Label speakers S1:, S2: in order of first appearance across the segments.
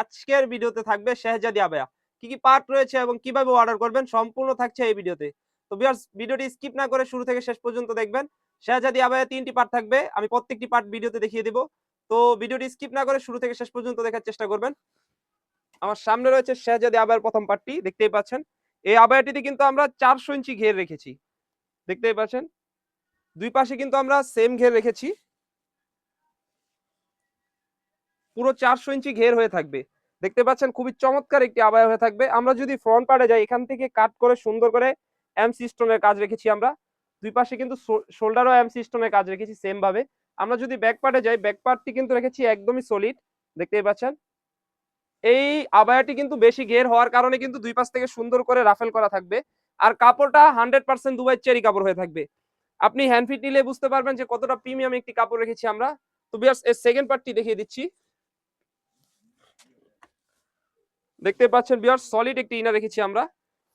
S1: আজকের ভিডিওতে থাকবে শেহজাদি আবায়া। কি কি পার্ট রয়েছে এবং কীভাবে অর্ডার করবেন সম্পূর্ণ থাকছে এই ভিডিওতে। তো ভিউয়ার্স ভিডিওটি স্কিপ না করে শুরু থেকে শেষ পর্যন্ত দেখবেন। শেহজাদি আবায়া তিনটি পার্ট থাকবে, আমি প্রত্যেকটি পার্ট ভিডিওতে দেখিয়ে দিব। তো ভিডিওটি স্কিপ না করে শুরু থেকে শেষ পর্যন্ত দেখার চেষ্টা করবেন। আমার সামনে রয়েছে শেহজাদি আবায়ার প্রথম পার্টটি দেখতেই পাচ্ছেন। এই আবায়াটিতে কিন্তু আমরা চারশো ইঞ্চি ঘের রেখেছি। দেখতেই পাচ্ছেন? দুই পাশে কিন্তু আমরা সেম ঘের রেখেছি। পুরো চারশো ইঞ্চি ঘের হয়ে থাকবে। দেখতে পাচ্ছেন খুবই চমৎকার একটি আবায় হয়ে থাকবে। আমরা যদি ফ্রন্ট পার্টে যাই, এখান থেকে কাট করে সুন্দর করে এমসি স্টোনের কাজ রেখেছি আমরা। দুই পাশে কিন্তু শোল্ডারও এমসি স্টোনের কাজ রেখেছি সেম ভাবে। আমরা যদি ব্যাক পার্টে যাই ব্যাক পার্টটি কিন্তু রেখেছি একদমই সলিড দেখতেই পাচ্ছেন? এই আবায়াটি কিন্তু বেশি ঘের হওয়ার কারণে কিন্তু দুই পাশ থেকে সুন্দর করে রাফেল করা থাকবে। আর কাপড়টা হান্ড্রেড পার্সেন্ট দুবাই চেরি কাপড় হয়ে থাকবে। আপনি হ্যান্ডফিট নিলে বুঝতে পারবেন যে কতটা প্রিমিয়াম একটি কাপড় রেখেছি আমরা। তো বিয়ার্স, এর সেকেন্ড পার্টটি দেখিয়ে দিচ্ছি। দেখতে পাচ্ছেন বিয়ার সলিড একটি ইনার রেখেছি আমরা।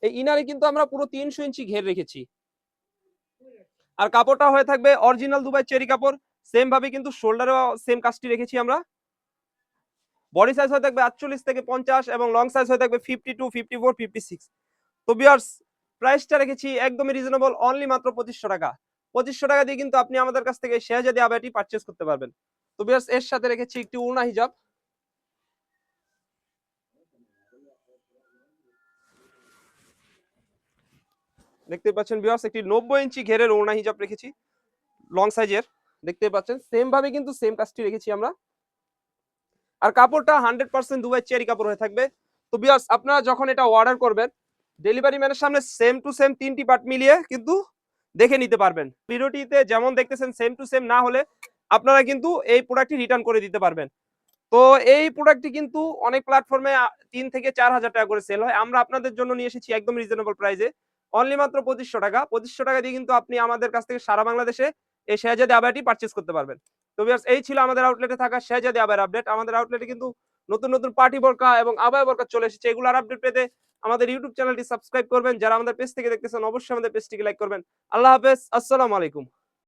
S1: এই ইনারে কিন্তু আমরা পুরো তিনশো ইঞ্চি ঘের রেখেছি। আর কাপড়টা হয়ে থাকবে অরিজিনাল দুবাই চেরি কাপড়। সেম ভাবে কিন্তু শোল্ডারও সেম কাজটি রেখেছি আমরা। বডি সাইজ হয়ে থাকবে আটচল্লিশ থেকে পঞ্চাশ এবং লং সাইজ হয়ে থাকবে fifty two fifty four fifty six তো বিয়ার্স প্রাইসটা রেখেছি একদমই রিজনেবল অনলি মাত্র পঁচিশশো টাকা। পঁচিশশো টাকা দিয়ে কিন্তু আপনি আমাদের কাছ থেকে শেয়াজাদি আবায়াটি পারচেস করতে পারবেন। তো বিয়ার্স এর সাথে রেখেছি একটি উনা হিজাব দেখতে পাচ্ছেন বিয়ার্স একটি নব্বই ইঞ্চি ঘেরের ওড়না হিজাব রেখেছি লং সাইজের দেখতে পাচ্ছেন সেম ভাবে কিন্তু সেম কাজটি রেখেছি আমরা। আর কাপড়টা হান্ড্রেড পার্সেন্ট দুবাই চেরি কাপড় হয়ে থাকবে। তো বিয়ার্স আপনারা যখন এটা অর্ডার করবেন ডেলিভারি ম্যানের সামনে সেম টু সেম তিনটি পার্ট মিলিয়ে কিন্তু দেখে নিতে পারবেন। ভিডিওটিতে যেমন দেখতেছেন সেম টু সেম না হলে আপনারা কিন্তু এই প্রোডাক্টটি রিটার্ন করে দিতে পারবেন। তো এই প্রোডাক্টটি কিন্তু অনেক প্ল্যাটফর্মে তিন থেকে চার হাজার টাকা করে সেল হয়। আমরা আপনাদের জন্য নিয়ে এসেছি একদম রিজনেবল প্রাইসে অনলি মাত্র পঁচিশশো টাকা। পঁচিশশো টাকা দিয়ে কিন্তু আপনি আমাদের কাছ থেকে সারা বাংলাদেশে এই শেহজাদি আবায়াটি পারচেস করতে পারবেন। তো বিয়ার্স এই ছিল আমাদের আউটলেটে থাকা শেহজাদি আবায়ের আপডেট আমাদের আউটলেটে কিন্তু নতুন নতুন পার্টি বরকা এবং আবায় বরকা চলে এসেছে। এগুলোর আপডেট পেতে আমাদের ইউটিউব চ্যানেলটি সাবস্ক্রাইব করবেন। যারা আমাদের পেজ থেকে দেখতেছেন, অবশ্যই আমাদের পেজটিকে লাইক করবেন। আল্লাহ হাফেজ। আসসালামু আলাইকুম।